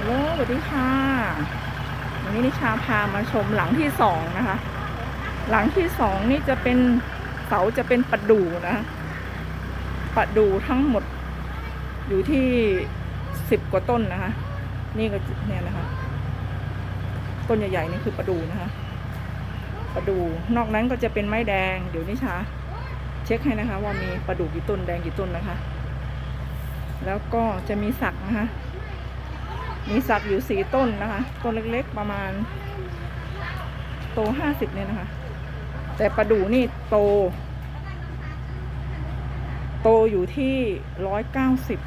ฮัลโหลสวัสดีค่ะ วันนี้นิชาพามาชมหลังที่สองนะคะ หลังที่สองนี่จะเป็นเสาจะเป็นประดูนะประดูทั้งหมดอยู่ที่สิบกว่าต้นนะคะ นี่ก็เนี่ยนะคะ ต้นใหญ่ๆนี่คือประดูนะคะประดู นอกนั้นก็จะเป็นไม้แดง เดี๋ยวนิชาเช็คให้นะคะ ว่ามีประดูกี่ต้นแดงกี่ต้นนะคะ แล้วก็จะมีสักนะคะ มีสักอยู่สี่ต้นนะคะต้นเล็กๆประมาณ โตห้าสิบเนี่ยนะคะ แต่ประดูนี่โต โตอยู่ที่ร้อยเก้าสิบ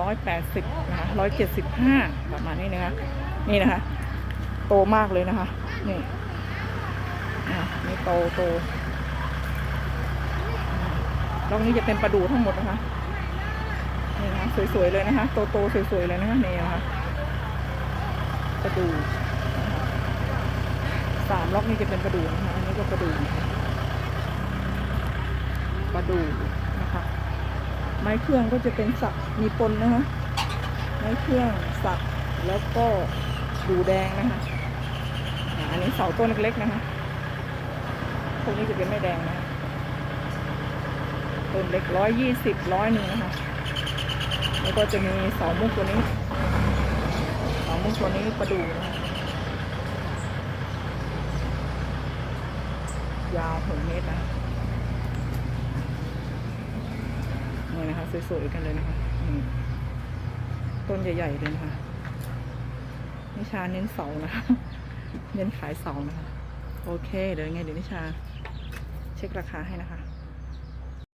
ร้อยแปดสิบนะคะร้อยเจ็ดสิบห้าประมาณนี้นะคะนี่นะคะ โตมากเลยนะคะ นี่อะนี่โตโตตรงนี้จะเป็นประดูทั้งหมดนะคะนี่นะคะสวยๆเลยนะคะ โตๆสวยๆเลยนะคะนี่นะคะ ประดูสามล็อกนี่จะเป็นประดูนะคะอันนี้ก็ประดูนะคะประดูนะคะ ไม้เครื่องก็จะเป็นสักมีปนนะคะ ไม้เครื่องสักแล้วก็ดูแดงนะคะอันนี้เสาต้นเล็กๆนะคะพวกนี้จะเป็นไม้แดงนะะต้นเล็กร้อยยี่สิบร้อยหนึ่งนะคะ แล้วก็จะมีเสามุกตัวนี้ เสามุกตัวนี้ประดูนะคะยาวหกเมตรนะนี่นะคะสวยๆกันเลยนะคะต้นใหญ่ๆเลยนะคะนิชาเน้นเสานะคะเน้นขายเสานะคะ โอเค เดี๋ยวยังไงเดี๋ยวนิชา เช็คราคาให้นะคะ